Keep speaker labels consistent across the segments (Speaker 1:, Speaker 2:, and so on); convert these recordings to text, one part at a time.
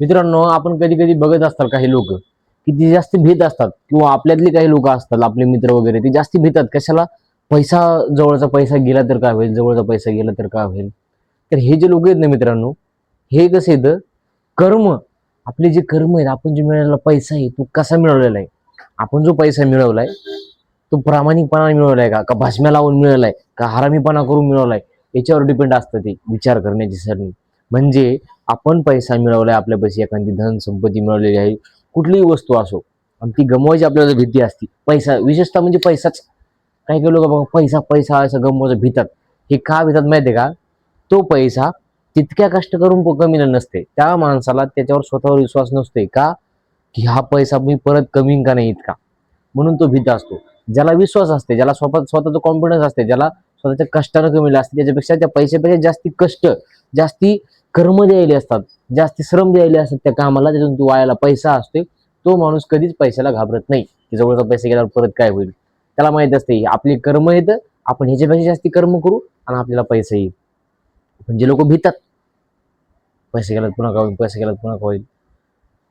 Speaker 1: मित्रांनो आपण कधी कधी बघत असतात काही लोक की ती जास्त भीत असतात किंवा आपल्यातले काही लोक असतात आपले मित्र वगैरे ते जास्त भीतात. कशाला? पैसा जवळचा पैसा गेला तर काय होईल? जवळचा पैसा गेला तर काय होईल? तर हे जे लोक आहेत ना मित्रांनो हे कसं येतं? कर्म आपले जे कर्म आहेत आपण जे मिळालेला पैसा आहे तो कसा मिळवलेला आहे? आपण जो पैसा मिळवलाय तो प्रामाणिकपणा मिळवलाय का? का भाषम्या लावून मिळवलाय का हरामीपणा करून मिळवलाय याच्यावर डिपेंड असतं ते विचार करण्याची सरणी म्हणजे आपण पैसा मिळवलाय आपल्या पैसे एखादी धन संपत्ती मिळवलेली आहे कुठलीही वस्तू असो आणि ती गमवायची आपल्याला भीती असते पैसा विशेषतः म्हणजे पैसाच. काही काही लोक बघा पैसा पैसा असं गमवायचं भीतात. हे का भीतात माहिती आहे का? तो पैसा तितक्या कष्ट करून कमी नसते. त्या माणसाला त्याच्यावर स्वतःवर विश्वास नसते का? की हा पैसा मी परत कमी का नाही इतका? म्हणून तो भीत असतो. ज्याला विश्वास असते ज्याला स्वतः स्वतःचा कॉन्फिडन्स असते ज्याला स्वतःच्या कष्टानं कमी असते त्याच्यापेक्षा त्या पैशापेक्षा जास्ती कष्ट जास्ती कर्म द्यायले असतात जास्ती श्रम द्यायले असतात त्या कामाला त्यातून तो वायाला पैसा असतोय. तो माणूस कधीच पैशाला घाबरत नाही की जवळचा पैसे गेल्यावर परत काय होईल. त्याला माहीत असते आपले कर्म येतं आपण ह्याच्यापेक्षा जास्ती कर्म करू आणि आपल्याला पैसे येईल. पण जे लोक भीतात पैसे गेल्यात पुन्हा का होईल पैसे गेल्यात पुन्हा का होईल.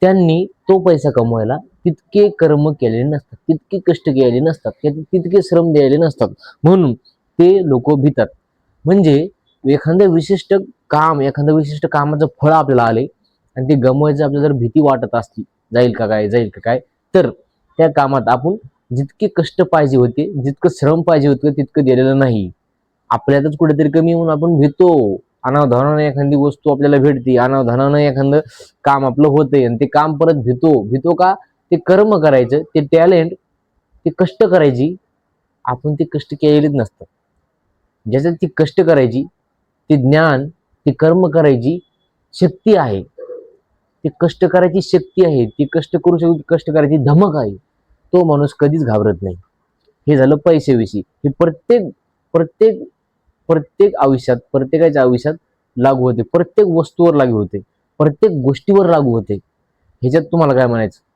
Speaker 1: त्यांनी तो पैसा कमवायला तितके कर्म केलेले नसतात तितके कष्ट केलेले नसतात तितके श्रम द्यायले नसतात. म्हणून ते लोक भितात. म्हणजे एखाद्या विशिष्ट काम एखादं विशिष्ट कामाचं फळ आपल्याला आले आणि ते गमवायचं आपल्याला जर भीती वाटत असती जाईल का काय जाईल का काय तर त्या कामात आपण जितके कष्ट पाहिजे होते जितकं श्रम पाहिजे होतं तितकं दिलेलं नाही. आपल्यातच कुठेतरी कमी होऊन आपण भेटतो अनावधानानं एखादी वस्तू आपल्याला भेटते अनावधानानं एखादं काम आपलं होतंय आणि ते काम परत भितो. भितो का? ते कर्म करायचं ते टॅलेंट ते कष्ट करायची. आपण ते कष्ट केलेलेच नसतं ज्याच्यात ती कष्ट करायची ते ज्ञान ती कर्म करायची शक्ती आहे. ती कष्ट करायची शक्ती आहे. ती कष्ट करू शकतो कष्ट करायची धमक आहे. तो माणूस कधीच घाबरत नाही. हे झालं पैशाविषयी हे प्रत्येक प्रत्येक प्रत्येक आयुष्यात प्रत्येकाच्या आयुष्यात लागू होते. प्रत्येक वस्तूवर लागू होते. प्रत्येक गोष्टीवर लागू होते. ह्याच्यात तुम्हाला काय म्हणायचं?